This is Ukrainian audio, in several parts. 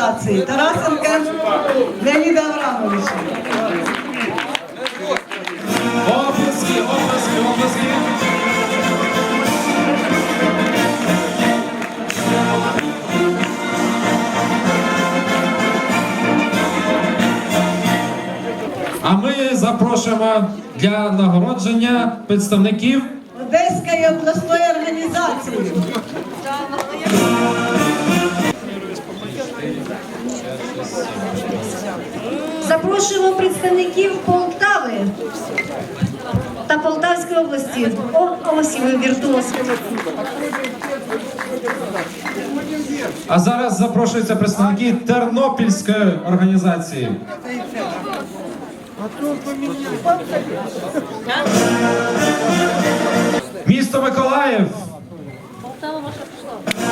організації Тарасенка Леоніда Аврамовича. Оплески, оплески. А ми запрошуємо для нагородження представників Одеської обласної організації. Запрошуємо представників Полтави та Полтавської області. О, ось і ви віртуоз. А зараз запрошуються представники Тернопільської організації. Місто Миколаїв.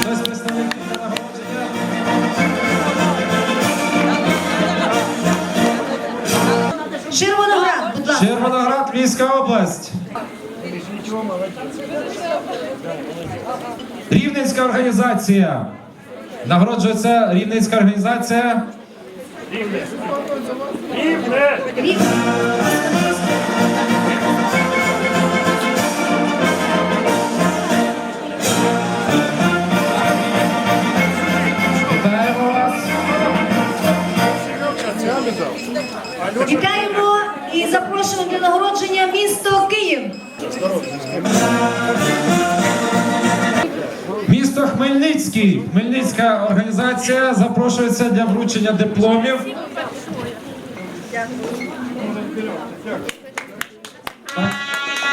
Хтось представник для Червоноград, Львівська область. Рівненська організація. Нагороджується Рівненська організація. Рівне. Вітаємо запрошуємо для нагородження місто Київ. Місто Хмельницький. Хмельницька організація запрошується для вручення дипломів.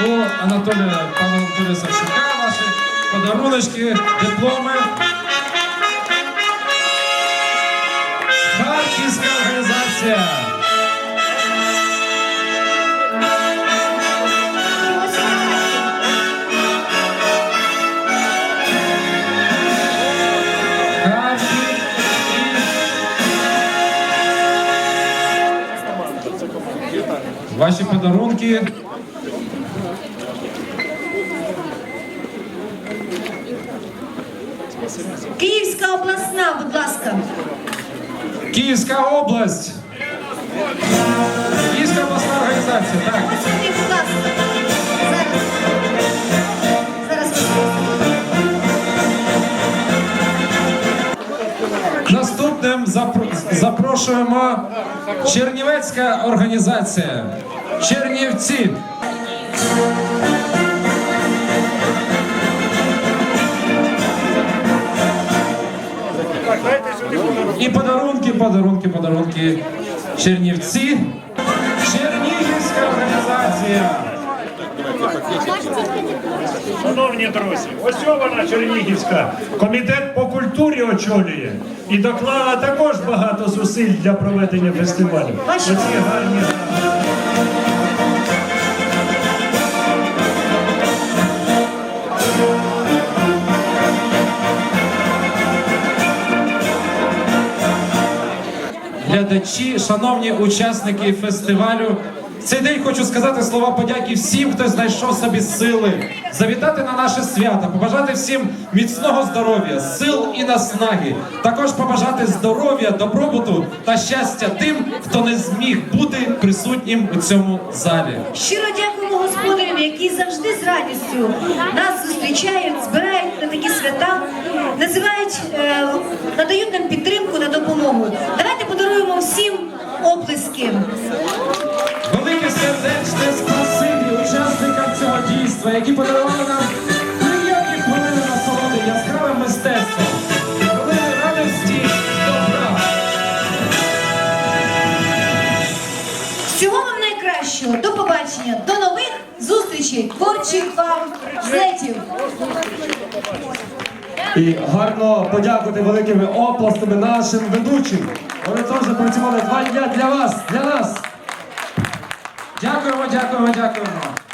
У Анатолія, пана Анатолія Савчука ваші подаруночки, дипломи. Харківська організація. Ваші подарунки. Київська обласна, будь ласка. Київська область. Київська обласна організація. Так. Запрошуємо Чернівецька організація. Чернівці. І подарунки, подарунки, подарунки. Чернівці. Чернігівська організація. Шановні друзі, ось вона Чернігівська. Комітет по культурі очолює і доклала також багато зусиль для проведення фестивалю. Оці гарні. глядачі, шановні учасники фестивалю. Цей день хочу сказати слова подяки всім, хто знайшов собі сили, завітати на наше свято, побажати всім міцного здоров'я, сил і наснаги. Також побажати здоров'я, добробуту та щастя тим, хто не зміг бути присутнім у цьому залі. Щиро дякуємо господарям, які завжди з радістю нас зустрічають, збирають на такі свята, називають, е, надають нам підтримку на допомогу. Давайте подаруємо всім оплески. Які подарували нам приємні хвилини насолоди яскравим мистецтвом, хвилини радості добра. Всього вам найкращого. До побачення, до нових зустрічей, творчих вам злетів. І гарно подякувати великими оплесками нашим ведучим. Вони теж працювали два дня для вас, для нас. Дякуємо, дякуємо, дякуємо.